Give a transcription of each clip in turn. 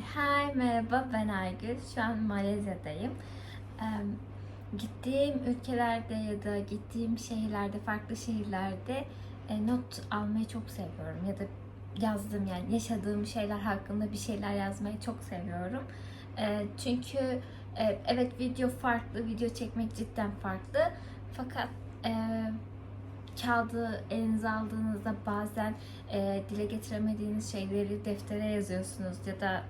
Hi, merhaba ben Aygül. Şu an Malezya'dayım. Gittiğim ülkelerde ya da gittiğim şehirlerde, farklı şehirlerde e, not almayı çok seviyorum. Ya da yazdığım yani yaşadığım şeyler hakkında bir şeyler yazmayı çok seviyorum. Eee, çünkü e, evet video farklı, video çekmek cidden farklı. Fakat kağıdı elinize aldığınızda bazen e, dile getiremediğiniz şeyleri deftere yazıyorsunuz ya da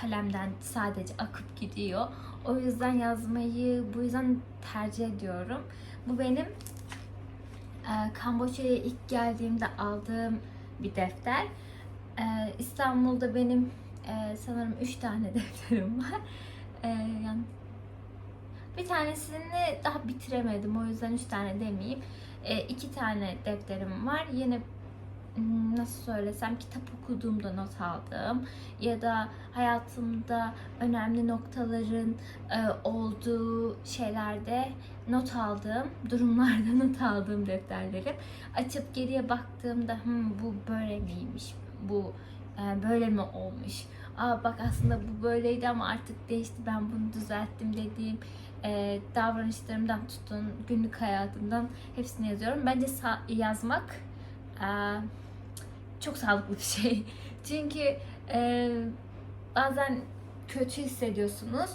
kalemden sadece akıp gidiyor. O yüzden yazmayı bu yüzden tercih ediyorum. Bu benim e, Kamboçya'ya ilk geldiğimde aldığım bir defter. E, İstanbul'da benim e, sanırım 3 tane defterim var. E, yani bir tanesini daha bitiremedim. O yüzden üç tane demeyeyim. E, iki tane defterim var. Hmm, nasıl söylesem kitap okuduğumda not aldığım ya da hayatımda önemli noktaların e, olduğu şeylerde not aldığım, durumlarda not aldığım defterlerim. Açıp geriye baktığımda "Hmm, bu böyle miymiş, bu e, böyle mi olmuş, Aa bak aslında bu böyleydi ama artık değişti ben bunu düzelttim dediğim e, davranışlarımdan tutun günlük hayatımdan hepsini yazıyorum. Bence yazmak çok sağlıklı bir şey. Çünkü e, bazen kötü hissediyorsunuz.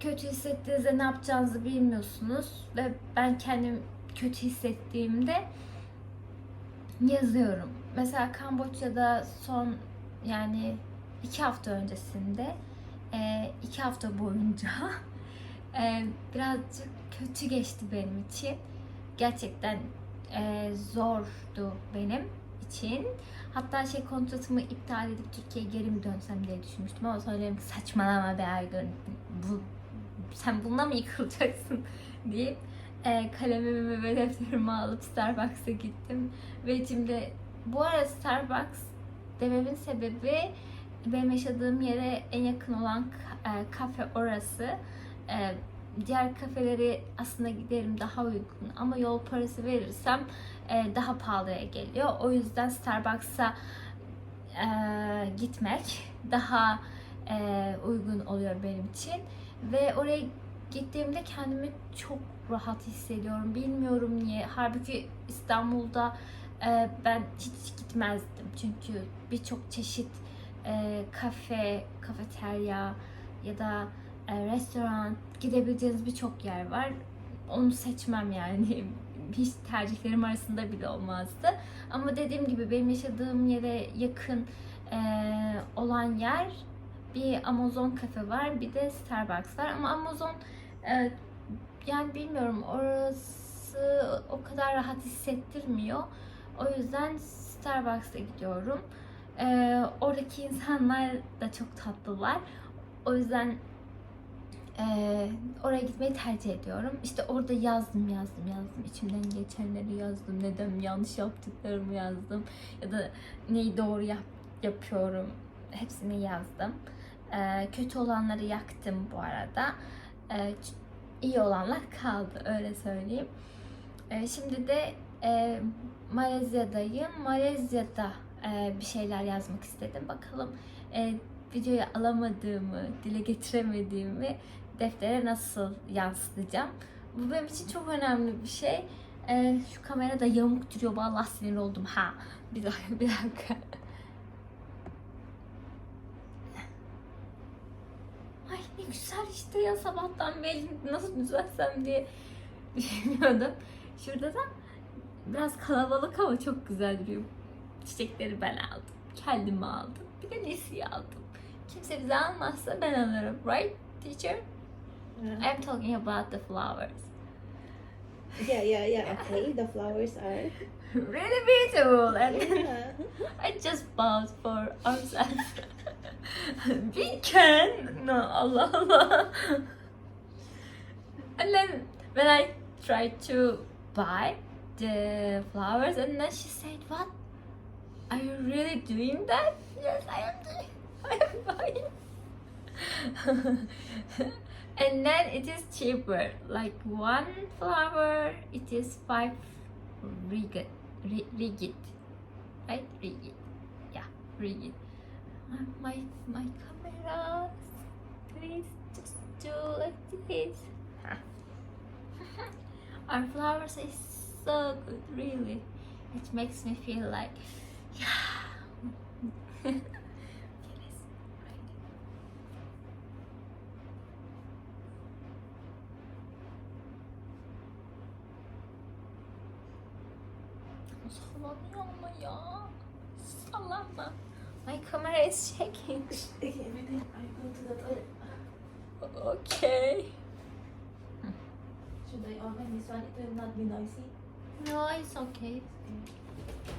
Kötü hissettiğinizde ne yapacağınızı bilmiyorsunuz ve ben kendim kötü hissettiğimde yazıyorum. Mesela Kamboçya'da son yani iki hafta öncesinde e, iki hafta boyunca e, birazcık kötü geçti benim için. Gerçekten e, zordu benim için. Hatta şey kontratımı iptal edip Türkiye'ye geri mi dönsem diye düşünmüştüm ama sonra dedim saçmalama be Aygün. Bu, sen bununla mı yıkılacaksın deyip e, kalemimi ve defterimi alıp Starbucks'a gittim. Ve şimdi bu arada Starbucks dememin sebebi benim yaşadığım yere en yakın olan e, kafe orası. E, diğer kafeleri aslında giderim daha uygun ama yol parası verirsem e, daha pahalıya geliyor. O yüzden Starbucks'a e, gitmek daha e, uygun oluyor benim için. Ve oraya gittiğimde kendimi çok rahat hissediyorum. Bilmiyorum niye. Halbuki İstanbul'da e, ben hiç gitmezdim. Çünkü birçok çeşit e, kafe, kafeterya ya da restoran gidebileceğiniz birçok yer var. Onu seçmem yani. Hiç tercihlerim arasında bile olmazdı. Ama dediğim gibi benim yaşadığım yere yakın e, olan yer bir Amazon kafe var, bir de Starbucks var. Ama Amazon e, yani bilmiyorum orası o kadar rahat hissettirmiyor. O yüzden Starbucks'a gidiyorum. Ee, oradaki insanlar da çok tatlılar. O yüzden e, oraya gitmeyi tercih ediyorum. İşte orada yazdım, yazdım, yazdım. İçimden geçenleri yazdım. Neden yanlış yaptıklarımı yazdım. Ya da neyi doğru yap, yapıyorum. Hepsini yazdım. Ee, kötü olanları yaktım bu arada. Ee, iyi olanlar kaldı öyle söyleyeyim. Ee, şimdi de e, Malezya'dayım. Malezya'da e, bir şeyler yazmak istedim. Bakalım e, videoya alamadığımı, dile getiremediğimi deftere nasıl yansıtacağım. Bu benim için çok önemli bir şey. E, şu kamera da yamuk duruyor. Vallahi sinir oldum. Ha, bir dakika, bir dakika. Ay ne güzel işte ya sabahtan beri nasıl düzelsem diye düşünüyordum. Şurada da biraz kalabalık ama çok güzel duruyor. Çiçekleri ben aldım. Kendime aldım. Bir de Nesi'ye aldım. Kimse bize almazsa ben alırım. Right teacher? Yeah. I'm talking about the flowers. yeah, yeah, yeah. Okay, the flowers are. really beautiful and Yeah. I just bought for ourselves. we can. No, Allah Allah. And then when I tried to buy the flowers, and then she said, "What? Are you really doing that?" Yes, I am doing. I am buying. and then it is cheaper. Like one flower, it is five ringgit. Ri- Ringgit, right? Ringgit. Yeah, ringgit. Uh, my my camera. Please just do like this. Our flowers is so good, really. It makes me feel like yeah. Sallanıyor ama ya. Sallanma. camera is shaking. okay. Should I open this one? It will not be noisy. No, it's okay. okay.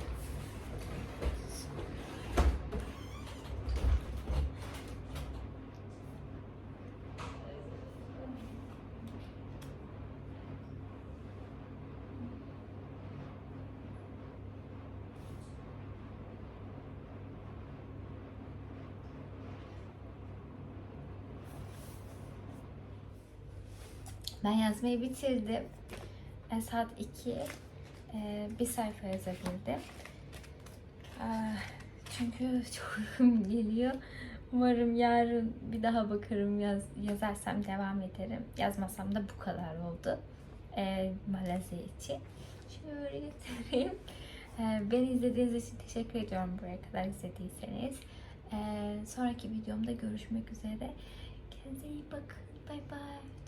Ben yazmayı bitirdim. E, saat 2. E, bir sayfa yazabildim. Ah, çünkü çok uykum geliyor. Umarım yarın bir daha bakarım yaz, yazarsam devam ederim. Yazmasam da bu kadar oldu. E, Malezya için. Şöyle getireyim. E, beni izlediğiniz için teşekkür ediyorum buraya kadar izlediyseniz. E, sonraki videomda görüşmek üzere. Kendinize iyi bakın. Bye bye.